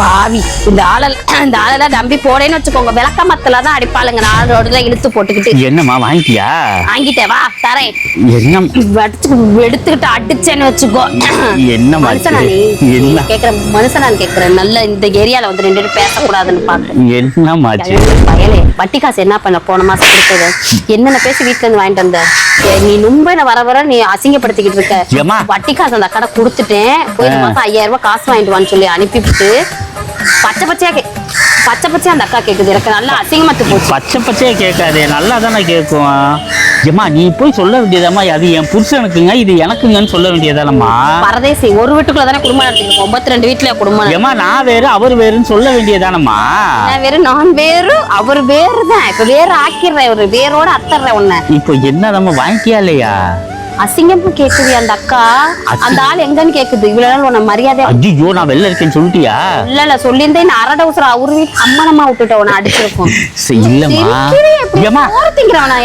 பாவி. இந்த ஆளல் இந்த ஆளெல்லாம் நம்பி போறேன்னு வச்சுக்கோங்க. விளக்கமத்துல தான் அடிப்பாளுங்க. நாலு ரோடுல இழுத்து போட்டுக்கிட்டு. என்னம்மா வாங்கிட்டியா? வாங்கிட்டே வா தரேன். என்ன? வடிச்சு எடுத்துக்கிட்டு அடிச்சேன்னு வச்சுக்கோ. என்னம்மா மனுஷனா நீ? என்ன? கேக்குற மனுஷனான்னு கேக்குறேன் நல்ல இந்த ஏரியால வந்து ரெண்டு பேரும் பேசக்கூடாதுன்னு பாக்குறேன். என்னம்மாச்சு பயலே. வட்டி காசு என்ன பண்ண? போன மாசம் கொடுத்தது. என்னென்ன பேசி வீட்டுல இருந்து வாங்கிட்டு வந்த? நீ ரொம்ப என்ன வர வர நீ அசிங்கப்படுத்திக்கிட்டு இருக்க? வட்டி காசு அந்த கடை கொடுத்துட்டேன். போய் மாசம் ஐயாயிரம் ரூபாய் காசு வாங்கிட்டு வான்னு சொல்லி அனுப்பிவிட்டு பச்சை பச்சையா கே பச்சை பச்சையா அந்த அக்கா கேக்குது. எனக்கு நல்லா அசிங்கமாத்து போச்சு. பச்சை பச்சையா கேட்காதே நல்லா தானே கேட்கும். ஏம்மா நீ போய் சொல்ல வேண்டியதாம்மா. அது என் புருஷனுக்குங்க இது எனக்குங்கன்னு சொல்ல வேண்டியதானம்மா. பரதேசி ஒரு வீட்டுக்குள்ள தானே குடும்பம் நடத்திருக்கோம் ஒன்பத்தி ரெண்டு வீட்டுல குடும்பம் ஏம்மா நான் வேறு அவர் வேறுன்னு சொல்ல வேண்டியதானம்மா. நான் வேறு நான் வேறு அவர் வேறு தான் இப்ப வேறு ஆக்கிடுறேன் ஒரு வேரோட அத்தர்றேன் உன்னை. இப்போ என்னதாம்மா வாங்கிட்டியா இல்லையா? அசிங்கமா கேக்குது அந்த அக்கா. அந்த ஆள் எங்கன்னு கேக்குது. இவ்வளவு நாள் உன்னை மரியாதை ஐயோ நான் வெளில இருக்கேன்னு சொல்லிட்டியா? இல்ல இல்ல சொல்லியிருந்தேன் நான் அரட உசுர அவரு வீட்டு அம்மனமா விட்டுட்ட உன்னை அடிச்சிருக்கோம். சரி, இல்லம்மா. திங்கிறவனா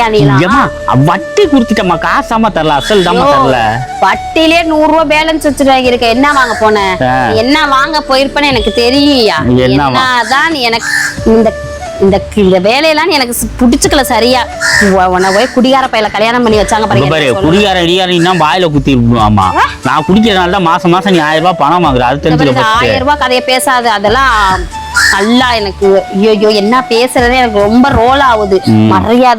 வட்டி கொடுத்துட்டம்மா. காசாம தரல அசல் தாம்மா தரல. வட்டிலே நூறு ரூபாய் பேலன்ஸ் வச்சுட்டு இருக்க என்ன வாங்க போன? என்ன வாங்க போயிருப்பேன்னு எனக்கு வா- என்னதான் எனக்கு இந்த இந்த இந்த வேலையெல்லாம் எனக்கு பிடிச்சுக்கல சரியா. உன்னை போய் குடிகார பையில கல்யாணம் பண்ணி வச்சாங்க பாருங்க. குடிகார இடிகாரன் வாயில குத்தி ஆமா. நான் குடிக்கிறதுனால தான் மாசம் மாசம் நீ ஆயிரம் ரூபாய் பணம் வாங்குற அது first. ஆயிரம் ரூபாய் கதையை பேசாது அதெல்லாம் நல்லா எனக்கு ஐயோ என்ன பேசுறதே எனக்கு ரொம்ப ரோல் ஆகுது. மரியாதையா